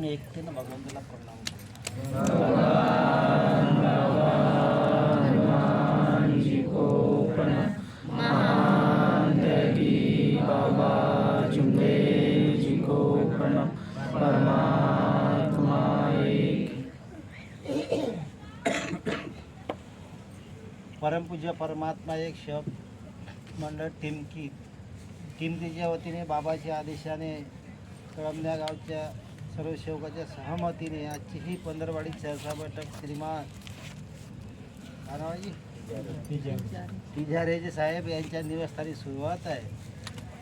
आपण एकतेनं भगवंताला प्रणाम परमपूज्य परमात्मा एक शब मंडळ टिमकी टिमकीच्या वतीने बाबाच्या आदेशाने कळमण्या गावच्या सर्व शेवकाच्या सहमतीने आजची ही पंधरवाडी चर्चा बैठक श्रीमान कानावाजी साहेब यांच्या निवासस्थानी सुरुवात आहे.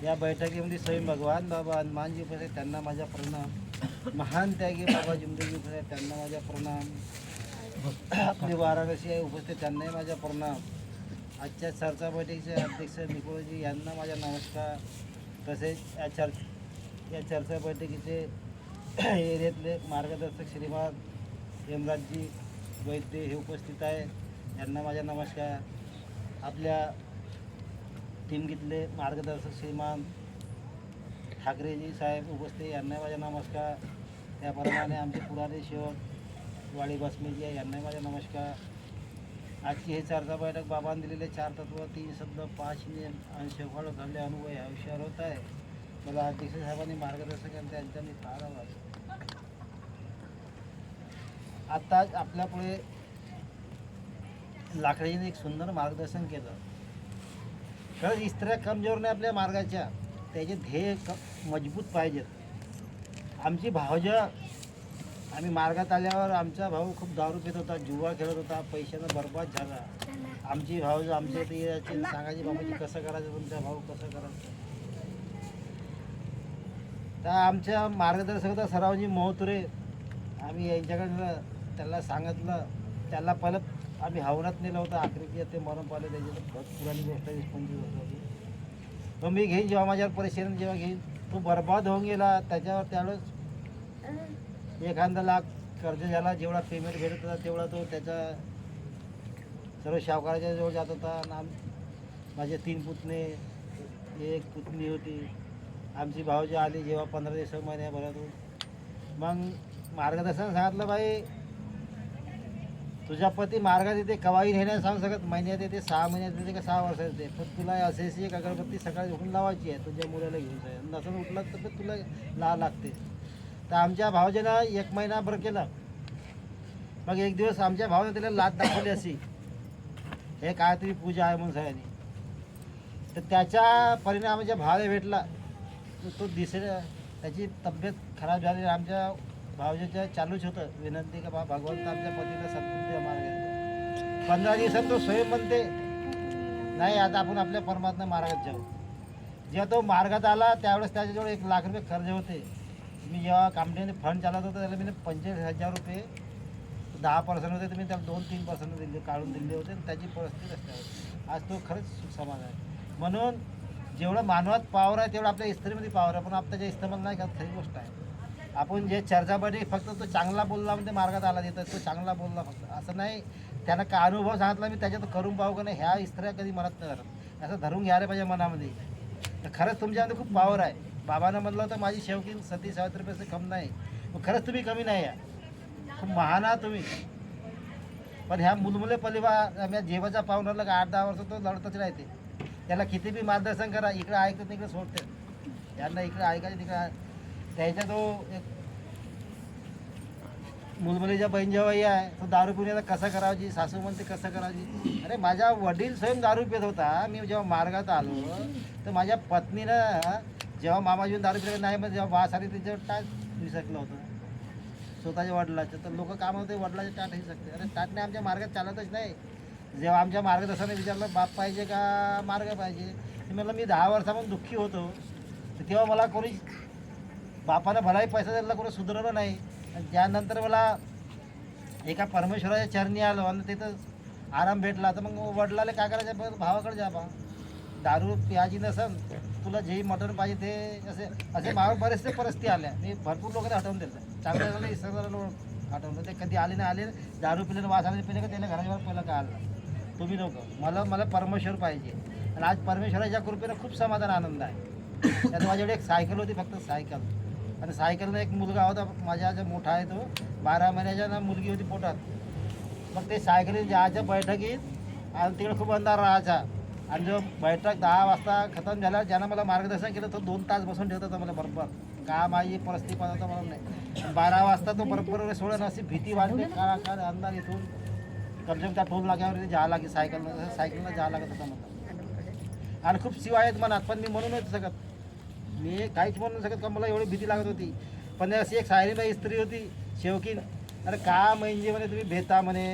या बैठकीमध्ये स्वयं भगवान बाबा हनुमानजी उपस्थित त्यांना माझा प्रणाम. महान त्यागी बाबा जिंदगी उपस्थित त्यांना माझा प्रणाम. आपले वाराणसी आहे उपस्थित त्यांनाही माझा प्रणाम. आजच्या चर्चा बैठकीचे अध्यक्ष निकोळजी यांना माझा नमस्कार. तसेच या चर या चर्चा बैठकीचे एरियातले मार्गदर्शक श्रीमान यमराजजी वैद्य हे उपस्थित आहे. यांना माझा नमस्कार. आपल्या टीमगीतले मार्गदर्शक श्रीमान ठाकरेजी साहेब उपस्थित यांना माझा नमस्कार. त्याप्रमाणे आमचे पुराणे सेवक वाडी बसमेजी आहे. यांनाही माझा नमस्कार. आजची हे चर्चा बैठक बाबांनी दिलेले चार तत्व तीन शब्द पाच नियम आणि शेवकाळ घडले अनुभव या विषयावर होत आहे. मला अध्यक्ष साहेबांनी मार्गदर्शक आणि त्यांच्या मी फार आवाज आता आपल्यापुढे लाकडीने एक सुंदर मार्गदर्शन केलं. खरंच इस्त्र्या कमजोर नाही आपल्या मार्गाच्या त्याचे ध्येय क मजबूत पाहिजेत. आमची भावजा आम्ही मार्गात आल्यावर आमचा भाऊ खूप दारू पित होता जुवा खेळत होता पैशानं बर्बाद झाला. आमची भाऊ आमच्या इथे यायची सांगायची बाबाची कसं करायचं तुमचा भाऊ कसं करायचं? तर आमच्या मार्गदर्शक होता सरावजी मोहतुरे आम्ही यांच्याकडनं त्याला सांगितलं त्याला पहिलं आम्ही हवनात नेलं होतं आखरी ते मरण पाहिलं त्याची तर पुराणी गोष्ट आहे वीस पंचवीस मी घेईन जेव्हा माझ्यावर परिस्थिती जेव्हा घेईन. तो बर्बाद होऊन गेला त्याच्यावर त्यावेळेस एखादा लाख कर्ज झाला जेवढा पेमेंट भेटत होता तेवढा तो त्याचा सर्व सावकाराच्या जवळ जात होता. आणि आम माझे तीन पुतणे एक पुतणी होती. आमची भाऊजी आली जेव्हा पंधरा दिवस महिन्याभरातून. मग मार्गदर्शन सांगितलं बाई तुझ्या पती मार्गात येते कवाई नेण्यास सांगू शकत महिन्यात येते सहा महिन्यात येते का सहा वर्षात येते. पण तुला असे अशी एक अगरबत्ती सकाळी उठून लावायची आहे तुझ्या मुलाला घेऊन जाय. नसून उठला तर पण तुला ला लागते. तर आमच्या भावजेनं एक महिनाभर केला. मग एक दिवस आमच्या भावाने त्याला लात दाखवली अशी. हे काय तरी पूजा आहे म्हणून साहेबांनी तर त्याच्या परिणामाच्या भावाला भेटला तो- तो दिसे त्याची तब्येत खराब झाली. आमच्या भावजीच्या चालूच होतं. विनंती का बा भगवंत आमच्या पतीला सत्कृत्य मार्ग पंधरा दिवसात तो स्वयं म्हणते नाही आता आपण आपल्या परमात्मा मार्गात जाऊ. जेव्हा तो मार्गात आला त्यावेळेस त्याच्याजवळ एक लाख रुपये खर्च होते. मी जेव्हा कामठीने फंड चालत होता त्याला मी पंचेचाळीस हजार रुपये दहा पर्सेंट होते तर मी त्याला दोन तीन पर्सेंट दिले काढून दिले होते आणि त्याची परिस्थिती रस्त्यावर आज तो खरंच सुसमाज आहे. म्हणून जेवढं मानवात पावर आहे तेवढं आपल्या इस्त्रीमध्ये पावर आहे. पण आपल्याच्या इस्तेमाल नाही करत खरी गोष्ट आहे. आपण जे चर्चामध्ये फक्त तो चांगला बोलला म्हणजे मार्गात आला तिथं तो चांगला बोलला फक्त. असं नाही त्यानं का अनुभव सांगितला मी त्याच्यात करून पाहू का नाही ह्या इस्त्र्या कधी मनात नाही असं धरून घ्यायला पाहिजे मनामध्ये. तर खरंच तुमच्यामध्ये खूप पावर आहे. बाबानं म्हटलं होतं माझी शेवकी सती सावित्रीपेक्षा कम नाही. खरंच तुम्ही कमी नाही आहे. खूप महान आहात तुम्ही. पण ह्या मुलमुले पलिवा आम्ही जेवाचा पाहुणाला का आठ दहा वर्ष तो लढतच राहते. त्याला किती बी मार्गदर्शन करा इकडे ऐकत तिकडे सोडते. यांना इकडे ऐकायचं तिकडे त्याच्या तो एक मुलमुलीच्या बहीण जेव्हाही आहे तो दारू पिण्याला कसा करायची सासू म्हणते कसं करायची अरे माझा वडील स्वयं दारू पित होता मी जेव्हा मार्गात आलो तर माझ्या पत्नीनं जेव्हा मामाजी दारू पित नाही मग जेव्हा वास आली त्याच्यावर टाट विसरलं होतं. स्वतःच्या वडिलाचं. तर लोक काम होते वडिलाचे टाट हे शकते. अरे टाटने आमच्या मार्गात चालतच नाही. जेव्हा आमच्या मार्गदर्शनाने विचारलं बाप पाहिजे का मार्ग पाहिजे? म्हटलं मी दहा वर्षापासून दुःखी होतो. तर तेव्हा मला कोणी बापाला भलाही पैसा दिला कुठं सुधारलं नाही. आणि त्यानंतर मला एका परमेश्वराच्या चरणी आलो आणि तिथं आराम भेटला. तर मग वडिलाला काय करायचं? बघ भावाकडे जा बा. दारू प्यायची नसन. तुला जे मटण पाहिजे ते असे असे मागे बरेचसे परिस्थिती आल्या. मी भरपूर लोकांना हटवून दिलं. चांगल्या झालं इसरला हटवलं ते कधी आले नाही आले दारू पिले वास आले पिले का? त्याला घराच्या पहिलं काय आलं. तुम्ही नको मला मला परमेश्वर पाहिजे. आणि आज परमेश्वराच्या कृपेनं खूप समाधान आनंद आहे. त्यात माझ्याकडे एक सायकल होती फक्त सायकल. आणि सायकलनं एक मुलगा होता माझ्या जो मोठा आहे तो. बारा महिन्याच्या ना मुलगी होती पोटात. मग ते सायकलीत जायच्या बैठकीत आणि तिकडे खूप अंधार राहायचा. आणि जो बैठक दहा वाजता खतम झाल्यावर ज्यानं मला मार्गदर्शन केलं तो दोन तास बसून ठेवत होता मला बरोबर. का माझी परिस्थिती पाहता मला नाही. बारा वाजता तो बरोबर सोडून अशी भीती वाटली का काय अंधार इथून? कमसेम त्या टोल लागल्यावर जावं लागेल सायकलनं. सायकलनं जावं लागत होता मला. आणि खूप शिवाय आहेत मनात पण मी म्हणून नाही शकत मी काहीच म्हणू शकत का? मला एवढी भीती लागत होती. पण अशी एक सायरीबाई स्त्री होती शेवकीन. अरे का म्हणजे म्हणे तुम्ही भेता म्हणे?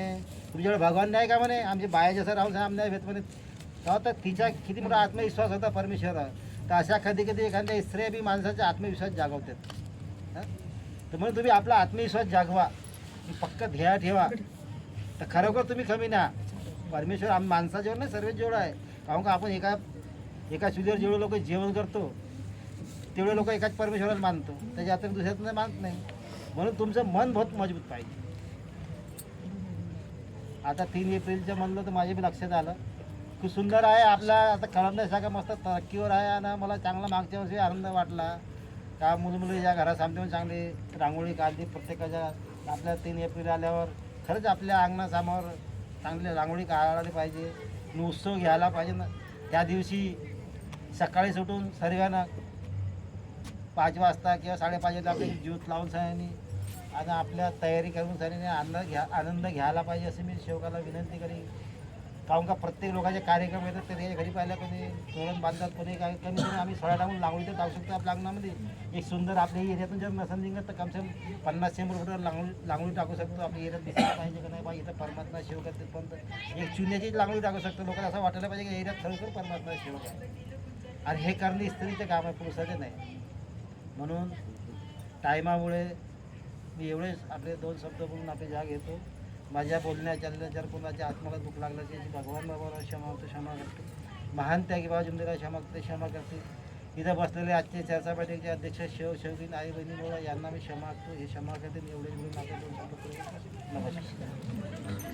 तुमच्याकडे भगवान नाही का म्हणे? आमचे बाया जसं राहून आम नाही भेट म्हणे. तेव्हा तर तिचा किती मोठा आत्मविश्वास होता परमेश्वरावर तर अशा कधी कधी एखाद्या स्त्रिया बी माणसाचा आत्मविश्वास जागवतात. तर म्हणून तुम्ही आपला आत्मविश्वास जागवा. पक्क ध्येय ठेवा. तर खरोखर तुम्ही कमी ना. परमेश्वर आम माणसाजवळ नाही सर्व जेवढं आहे. कारण का आपण एका एका चुलीवर जेवढे लोक जेवण करतो तेवढे लोक एकाच परमेश्वराला मानतो. त्याच्या आता दुसऱ्यात मानत नाही. म्हणून तुमचं मन बहुत मजबूत पाहिजे. आता तीन एप्रिलचं म्हणलं तर माझ्या बी लक्षात आलं. खूप सुंदर आहे आपला आता कळमण्यासारखं मस्त तरक्कीवर आहे आणि मला चांगला मागच्या वर्षी आनंद वाटला. का मुलं मुली या घरासमोर चांगली रांगोळी काढली प्रत्येकाच्या. आपल्या तीन एप्रिल आल्यावर खरंच आपल्या अंगणासमोर चांगली रांगोळी काढायला पाहिजे. उत्सव घ्यायला पाहिजे. ना त्या दिवशी सकाळी सुटून सर्वांना पाच वाजता किंवा साडेपाच वाजता आपली ज्योत लावून सगळ्यांनी आणि आपल्या तयारी करून सगळ्यांनी आनंद घ्या आनंद घ्यायला पाहिजे असे मी शेवकाला विनंती करीन. काहून का प्रत्येक लोकांचे कार्यक्रम येतात ते त्याच्या घरी पाहिल्या कोणी तोरण बांधतात कोणी काय कमी कमी आम्ही सोळा टाकून लांगोळी तर टाकू शकतो आपल्या अंगणामध्ये. एक सुंदर आपल्या एरियातून जर नसन निघत तर कमसे पन्नास शंभर फुटावर लांगोळी लांगोळी टाकू शकतो आपल्या एरियात दिसायला पाहिजे का नाही पाहिजे इथं परमात्मा शिव करते पण एक चुन्याची लांगोळी टाकू शकतो लोकांना. असं वाटायला पाहिजे की एरियात खरोखर परमात्मा शेवक आहे आणि हे करणे स्त्रीचं काम आहे पुरुषाचे नाही. म्हणून टायमामुळे मी एवढेच आपले दोन शब्द बोलून आपली जाग घेतो. माझ्या बोलण्याच्या चालल्या जर कोणाच्या आत्माला दुःख लागलं असेल भगवान बाबाला क्षमा होतो क्षमा करतो. महान त्यागी बाबा जुमदेला क्षमा करते क्षमा करते. इथं बसलेले आजचे चर्चा बैठकीचे अध्यक्ष शिव शेवकीन आई बहिणी यांना मी क्षमा करतो हे क्षमा करते एवढे बोलून आपले दोन शब्द नमस्कार.